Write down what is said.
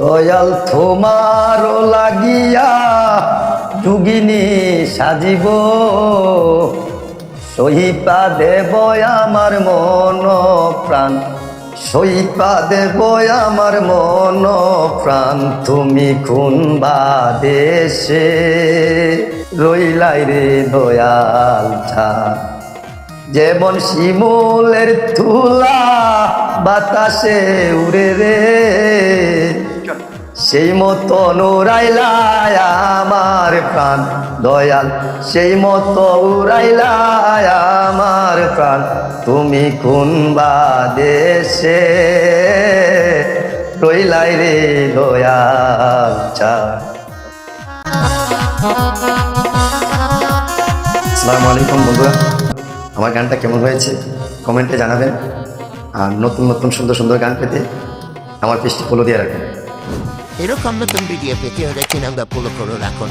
দয়াল তোমার লাগিয়া যুগিনী সাজিব। সহিপা দেব আমার মন প্রাণ সহিপা দেব আমার মন প্রাণ। তুমি খুন দেশে রইলাই রে দয়াল ছা যেমন শিমুলের তুলা বাতাসে উড়ে রে সেই মতো উড়াইলায় আমার প্রাণ, দয়াল। সেই মতো উড়াইলায় আমার প্রাণ, তুমি কোন বা দেশে। রইলাই রে দয়াল চা আসসালামু আলাইকুম বন্ধুরা। আমার গানটা কেমন হয়েছে কমেন্টে জানাবেন। আর নতুন নতুন সুন্দর সুন্দর গান পেতে আমার পেজটি ফলো দিয়ে রাখবেন। এরকম নতুন ভিডিও পেতে হলে চ্যানেলটা ফলো করে রাখুন